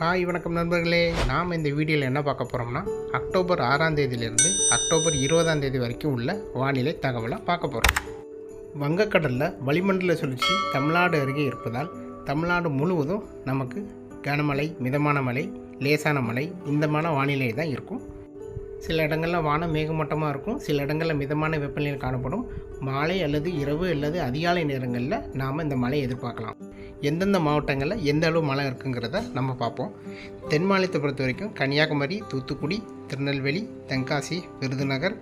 Hi வணக்கம் நண்பர்களே. நாம் இந்த வீடியோவில் என்ன பார்க்க போகிறோம்னா அக்டோபர் ஆறாம் தேதியிலிருந்து அக்டோபர் இருபதாம் தேதி வரைக்கும் உள்ள வானிலை தகவலை பார்க்க போகிறோம் வங்கக்கடலில் வளிமண்டல சுழற்சி தமிழ்நாடு அருகே இருப்பதால் தமிழ்நாடு முழுவதும் நமக்கு கனமழை மிதமான மழை லேசான மழை இந்த மாதிரி வானிலை தான் இருக்கும். சில இடங்களில் வானம் மேகமூட்டமாக இருக்கும். சில இடங்களில் மிதமான வெப்பநிலை காணப்படும். மாலை அல்லது இரவு அல்லது அதிகாலை நேரங்களில் நாம் இந்த மழையை எதிர்பார்க்கலாம். எந்தெந்த மாவட்டங்களில் எந்த அளவு மழை இருக்குங்கிறத நம்ம பார்ப்போம். தென் மாநிலத்தை பொறுத்த வரைக்கும் கன்னியாகுமரி தூத்துக்குடி திருநெல்வேலி தென்காசி விருதுநகர்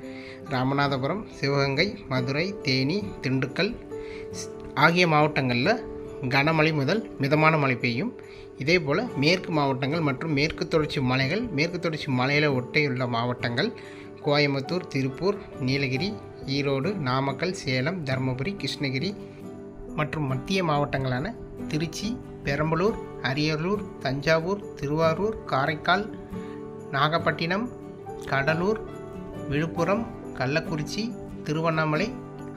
ராமநாதபுரம் சிவகங்கை மதுரை தேனி திண்டுக்கல் ஆகிய மாவட்டங்களில் கனமழை முதல் மிதமான மழை பெய்யும். இதே போல் மேற்கு மாவட்டங்கள் மற்றும் மேற்கு தொடர்ச்சி மலைகள் மேற்கு தொடர்ச்சி மலையில் ஒட்டியுள்ள மாவட்டங்கள் கோயம்புத்தூர் திருப்பூர் நீலகிரி ஈரோடு நாமக்கல் சேலம் தருமபுரி கிருஷ்ணகிரி மற்றும் மத்திய மாவட்டங்களான திருச்சி பெரம்பலூர் அரியலூர் தஞ்சாவூர் திருவாரூர் காரைக்கால் நாகப்பட்டினம் கடலூர் விழுப்புரம் கள்ளக்குறிச்சி திருவண்ணாமலை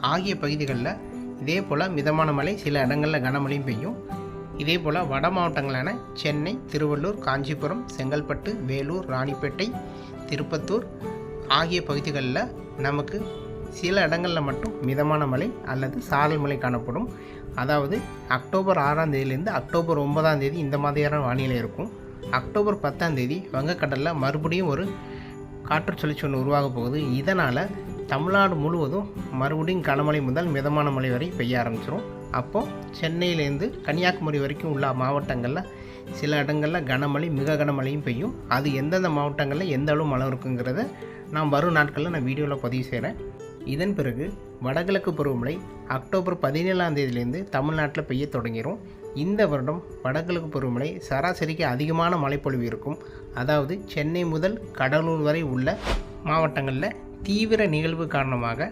ஆகிய பகுதிகளில் இதே போல் மிதமான மழை சில இடங்களில் கனமழையும் பெய்யும். இதே போல் வட மாவட்டங்களான சென்னை திருவள்ளூர் காஞ்சிபுரம் செங்கல்பட்டு வேலூர் ராணிப்பேட்டை திருப்பத்தூர் ஆகிய பகுதிகளில் நமக்கு சில இடங்களில் மட்டும் மிதமான மழை அல்லது சாரல் மழை காணப்படும். அதாவது அக்டோபர் ஆறாம் தேதியிலேருந்து அக்டோபர் ஒன்பதாம் தேதி இந்த மாதிரியான வானிலை இருக்கும். அக்டோபர் பத்தாம் தேதி வங்கக்கடலில் மறுபடியும் ஒரு காற்று சுழற்சி ஒன்று உருவாக போகுது. இதனால் தமிழ்நாடு முழுவதும் மறுபடியும் கனமழை முதல் மிதமான மழை வரை பெய்ய ஆரம்பிச்சிடும் அப்போது சென்னையிலேருந்து கன்னியாகுமரி வரைக்கும் உள்ள மாவட்டங்களில் சில இடங்களில் கனமழை மிக கனமழையும் பெய்யும். அது எந்தெந்த மாவட்டங்களில் எந்த அளவு மழை இருக்குங்கிறத நான் வரும் நாட்களில் நான் வீடியோவில் பதிவு செய்கிறேன். இதன் பிறகு வடகிழக்கு பருவமழை அக்டோபர் பதினேழாம் தேதியிலேருந்து தமிழ்நாட்டில் பெய்ய தொடங்கிடும் இந்த வருடம் வடகிழக்கு பருவமழை சராசரிக்கு அதிகமான மழைப்பொழிவு இருக்கும். அதாவது சென்னை முதல் கடலூர் வரை உள்ள மாவட்டங்களில் தீவிர நிகழ்வு காரணமாக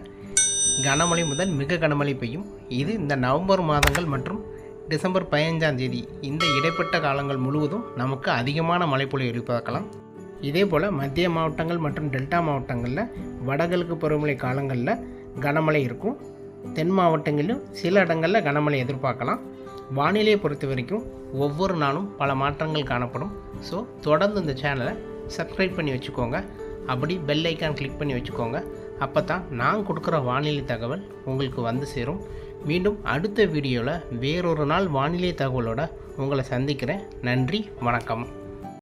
கனமழை முதல் மிக கனமழை பெய்யும். இது இந்த நவம்பர் மாதங்கள் மற்றும் டிசம்பர் பதினஞ்சாம் தேதி இந்த இடைப்பட்ட காலங்கள் முழுவதும் நமக்கு அதிகமான மழைப்பொழிவு எதிர்பார்க்கலாம். இதே போல் மத்திய மாவட்டங்கள் மற்றும் டெல்டா மாவட்டங்களில் வடகிழக்கு பருவமழை காலங்களில் கனமழை இருக்கும். தென் மாவட்டங்களிலும் சில இடங்களில் கனமழை எதிர்பார்க்கலாம். வானிலையை பொறுத்த வரைக்கும் ஒவ்வொரு நாளும் பல மாற்றங்கள் காணப்படும். ஸோ தொடர்ந்து இந்த சேனலை சப்ஸ்கிரைப் பண்ணி வச்சுக்கோங்க. அப்படி பெல் ஐக்கான் கிளிக் பண்ணி வச்சுக்கோங்க. அப்போ தான் நான் கொடுக்குற வானிலை தகவல் உங்களுக்கு வந்து சேரும். மீண்டும் அடுத்த வீடியோவில் வேறொரு நாள் வானிலை தகவலோட உங்களை சந்திக்கிறேன். நன்றி வணக்கம்.